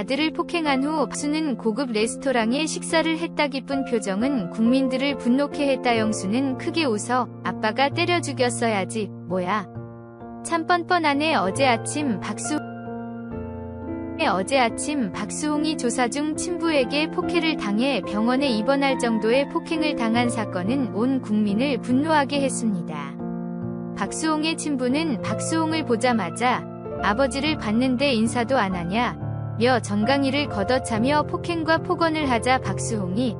아들을 폭행한 후 박수는 고급 레스토랑에 식사를 했다 기쁜 표정은 국민들을 분노케 했다 영수는 크게 웃어 아빠가 때려 죽였어야지 뭐야. 참 뻔뻔하네. 어제 아침 박수. 어제 아침 박수홍이 조사 중 친부에게 폭행을 당해 병원에 입원할 정도의 폭행을 당한 사건은 온 국민을 분노하게 했습니다. 박수홍의 친부는 박수홍을 보자마자 아버지를 봤는데 인사도 안 하냐 며 정강이를 걷어차며 폭행과 폭언을 하자 박수홍이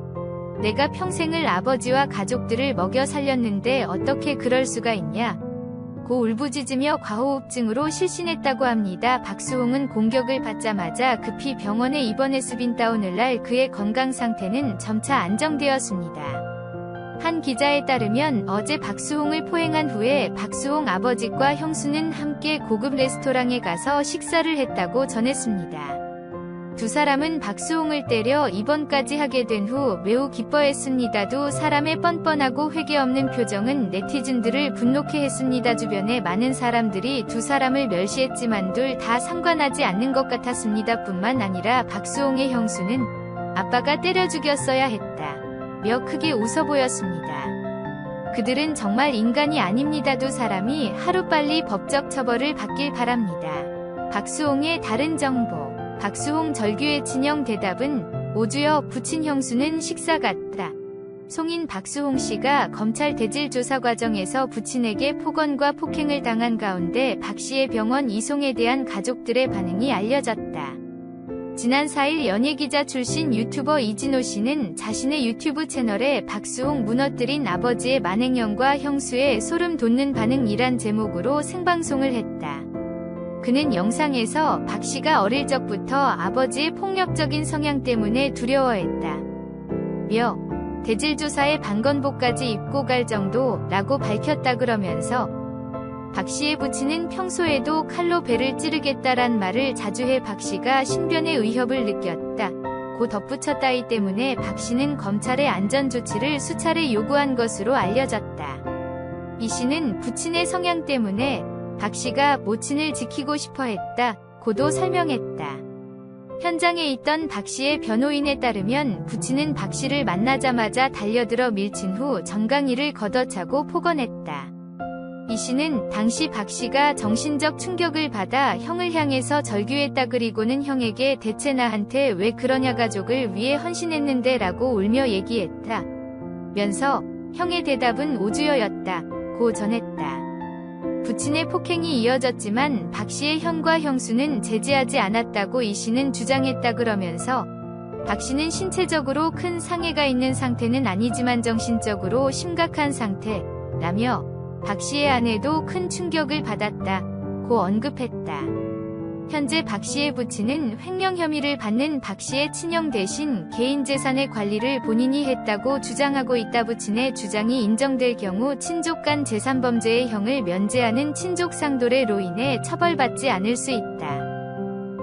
내가 평생을 아버지와 가족들을 먹여 살렸는데 어떻게 그럴 수가 있냐 고 울부짖으며 과호흡증으로 실신했다고 합니다. 박수홍은 공격을 받자마자 급히 병원에 입원했으빈 다운을 날 그의 건강 상태는 점차 안정되었습니다. 한 기자에 따르면 어제 박수홍을 포행한 후에 박수홍 아버지과 형수는 함께 고급 레스토랑에 가서 식사를 했다고 전했습니다. 두 사람은 박수홍을 때려 입원까지 하게 된 후 매우 기뻐했습니다도 사람의 뻔뻔하고 회개 없는 표정은 네티즌들을 분노케 했습니다. 주변에 많은 사람들이 두 사람을 멸시했지만 둘 다 상관하지 않는 것 같았습니다. 뿐만 아니라 박수홍의 형수는 아빠가 때려 죽였어야 했다. 며 크게 웃어 보였습니다. 그들은 정말 인간이 아닙니다. 두 사람이 하루빨리 법적 처벌을 받길 바랍니다. 박수홍의 다른 정보 박수홍 절규의 친형 대답은 오주여 부친 형수는 식사 같다. 송인 박수홍 씨가 검찰 대질 조사 과정에서 부친에게 폭언과 폭행을 당한 가운데 박 씨의 병원 이송에 대한 가족들의 반응이 알려졌다. 지난 4일 연예기자 출신 유튜버 이진호 씨는 자신의 유튜브 채널에 박수홍 무너뜨린 아버지의 만행형과 형수의 소름 돋는 반응이란 제목으로 생방송을 했다. 그는 영상에서 박 씨가 어릴 적부터 아버지의 폭력적인 성향 때문에 두려워했다. 며 대질조사에 방건복까지 입고 갈 정도라고 밝혔다 그러면서 박 씨의 부친은 평소에도 칼로 배를 찌르겠다란 말을 자주 해 박 씨가 신변의 위협을 느꼈다. 고 덧붙였다 이 때문에 박 씨는 검찰의 안전조치를 수차례 요구한 것으로 알려졌다. 이 씨는 부친의 성향 때문에 박 씨가 모친을 지키고 싶어 했다. 고도 설명했다. 현장에 있던 박 씨의 변호인에 따르면 부친은 박 씨를 만나자마자 달려들어 밀친 후 정강이를 걷어차고 폭언했다. 이 씨는 당시 박 씨가 정신적 충격을 받아 형을 향해서 절규했다 그리고는 형에게 대체 나한테 왜 그러냐 가족을 위해 헌신했는데 라고 울며 얘기했다. 면서 형의 대답은 오주여였다. 고 전했다. 부친의 폭행이 이어졌지만 박 씨의 형과 형수는 제지하지 않았다고 이 씨는 주장했다 그러면서 박 씨는 신체적으로 큰 상해가 있는 상태는 아니지만 정신적으로 심각한 상태라며 박 씨의 아내도 큰 충격을 받았다 고 언급했다. 현재 박 씨의 부친은 횡령 혐의를 받는 박 씨의 친형 대신 개인 재산의 관리를 본인이 했다고 주장하고 있다 부친의 주장이 인정될 경우 친족 간 재산 범죄의 형을 면제하는 친족 상도례로 인해 처벌받지 않을 수 있다.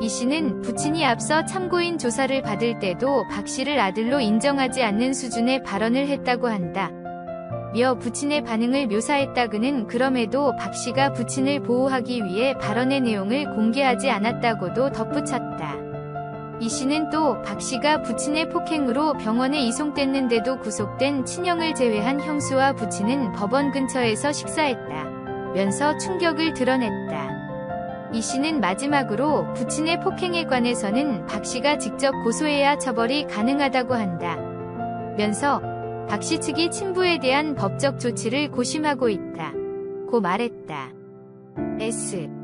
이 씨는 부친이 앞서 참고인 조사를 받을 때도 박 씨를 아들로 인정하지 않는 수준의 발언을 했다고 한다. 며 부친의 반응을 묘사했다 그는 그럼에도 박 씨가 부친을 보호하기 위해 발언의 내용을 공개하지 않았다고도 덧붙였다. 이 씨는 또 박 씨가 부친의 폭행으로 병원에 이송됐는데도 구속된 친형을 제외한 형수와 부친은 법원 근처에서 식사했다. 면서 충격을 드러냈다. 이 씨는 마지막으로 부친의 폭행에 관해서는 박 씨가 직접 고소해야 처벌이 가능하다고 한다. 면서 박씨 측이 친부에 대한 법적 조치를 고심하고 있다. 고 말했다. S.